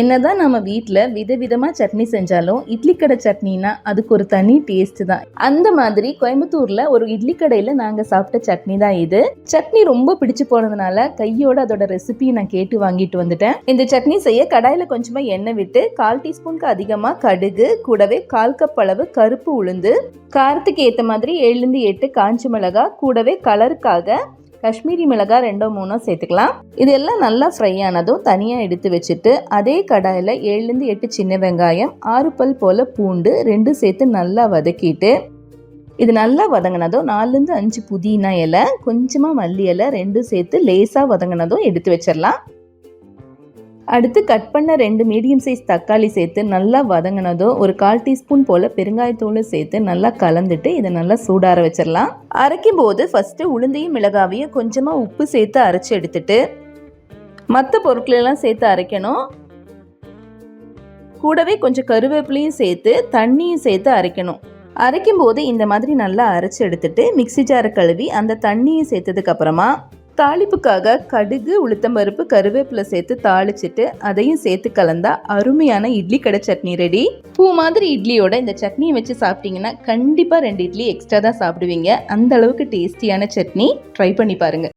என்னதான் நம்ம வீட்டில் விதவிதமாக சட்னி செஞ்சாலும் இட்லி கடை சட்னினா அதுக்கு ஒரு தனி டேஸ்ட் தான். அந்த மாதிரி கோயம்புத்தூரில் ஒரு இட்லி கடையில் நாங்கள் சாப்பிட்ட சட்னி தான் இது. சட்னி ரொம்ப பிடிச்சு போனதுனால கையோட அதோட ரெசிபி நான் கேட்டு வாங்கிட்டு வந்துட்டேன். இந்த சட்னி செய்ய கடாயில் கொஞ்சமாக எண்ணெய் விட்டு கால் டீஸ்பூனுக்கு அதிகமாக கடுகு கூடவே கால் கப் அளவு கருப்பு உளுந்து காரத்துக்கு ஏற்ற மாதிரி ஏழுலேருந்து எட்டு காஞ்சி மிளகா கூடவே கலருக்காக காஷ்மீரி மிளகாய் ரெண்டோ மூணோ சேர்த்துக்கலாம். இதெல்லாம் நல்லா ஃப்ரை ஆனதும் தனியாக எடுத்து வச்சுட்டு அதே கடாயில் ஏழுலேருந்து எட்டு சின்ன வெங்காயம் ஆறு பல் போல் பூண்டு ரெண்டு சேர்த்து நல்லா வதக்கிட்டு இது நல்லா வதங்கினதும் நாலுலேருந்து அஞ்சு புதினா இலை கொஞ்சமாக மல்லி இலை ரெண்டும் சேர்த்து லேசாக வதங்கினதும் எடுத்து வச்சிடலாம் அடுத்து கட் பண்ண ரெண்டு மீடியம் சைஸ் தக்காளி சேர்த்து நல்லா வதங்கினதோ ஒரு கால் டீஸ்பூன் போல் பெருங்காயத்தூள் சேர்த்து நல்லா கலந்துட்டு இதை நல்லா சூடார வச்சிடலாம். அரைக்கும் போது ஃபஸ்ட்டு உளுந்தையும் மிளகாவையும் கொஞ்சமாக உப்பு சேர்த்து அரைச்சி எடுத்துட்டு மற்ற பொருட்களெல்லாம் சேர்த்து அரைக்கணும். கூடவே கொஞ்சம் கருவேப்பிலையும் சேர்த்து தண்ணியும் சேர்த்து அரைக்கணும். அரைக்கும் போது இந்த மாதிரி நல்லா அரைச்சி எடுத்துட்டு மிக்ஸி ஜாரை கழுவி அந்த தண்ணியை சேர்த்ததுக்கப்புறமா தாளிப்புக்காக கடுகு உளுத்தம்பருப்பு கருவேப்பிலை சேர்த்து தாளிச்சிட்டு அதையும் சேர்த்து கலந்தா அருமையான இட்லி கடை சட்னி ரெடி. பூ மாதிரி இட்லியோட இந்த சட்னியை வச்சு சாப்பிட்டீங்கன்னா கண்டிப்பாக ரெண்டு இட்லி எக்ஸ்ட்ரா தான் சாப்பிடுவீங்க. அந்த அளவுக்கு டேஸ்டியான சட்னி. ட்ரை பண்ணி பாருங்க.